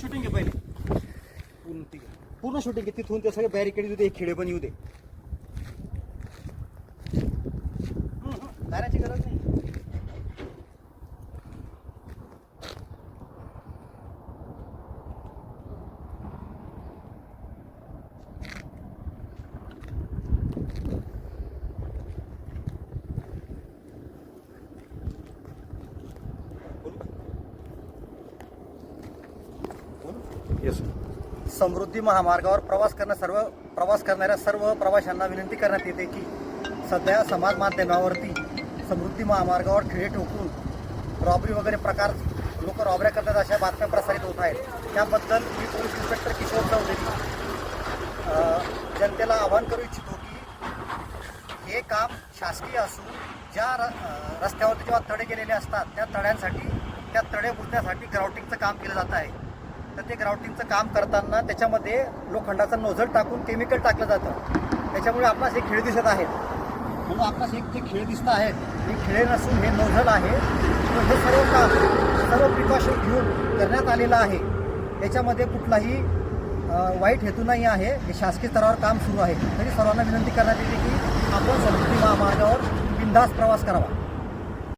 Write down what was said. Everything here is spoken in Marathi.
शूटिंग घे पहिले. पूर्ण ठीक आहे. पूर्ण शूटिंग घे तिथून ते सगळे बॅरिकेड येऊ दे खेडे पण येऊ दे. येस समृद्धी महामार्गावर प्रवास करणं सर्व प्रवास करणाऱ्या सर्व प्रवाशांना विनंती करण्यात येते की सध्या समाज माध्यमावरती समृद्धी महामार्गावर खिळे ठोकून रॉबरी वगैरे प्रकार लोक रॉबऱ्या करतात अशा बातम्या प्रसारित होत आहेत. त्याबद्दल मी पोलीस इन्स्पेक्टर किशोर चौधरी जनतेला आवाहन करू इच्छितो की हे काम शासकीय असून ज्या र रस्त्यावरती जेव्हा तडे गेलेले असतात त्या तड्यांसाठी त्या तडे बुजण्यासाठी ग्राउटिंगचं काम केलं जात आहे. तर ते ग्राउटिंगचं काम करताना त्याच्यामध्ये लोखंडाचं नोझल टाकून केमिकल टाकलं जातं. त्याच्यामुळे आपणास हे खिळे दिसत आहेत म्हणून आपणास एक जे खिळे दिसत आहेत हे खिळे नसून हे नोझल आहे. हे सर्व काम सर्व प्रिकॉशन घेऊन करण्यात आलेलं आहे. याच्यामध्ये कुठलाही वाईट हेतू नाही आहे. हे शासकीय स्तरावर काम सुरू आहे. तरी सर्वांना विनंती करण्यात येते की आपण समृद्धी महामार्गावर बिंदास प्रवास करावा.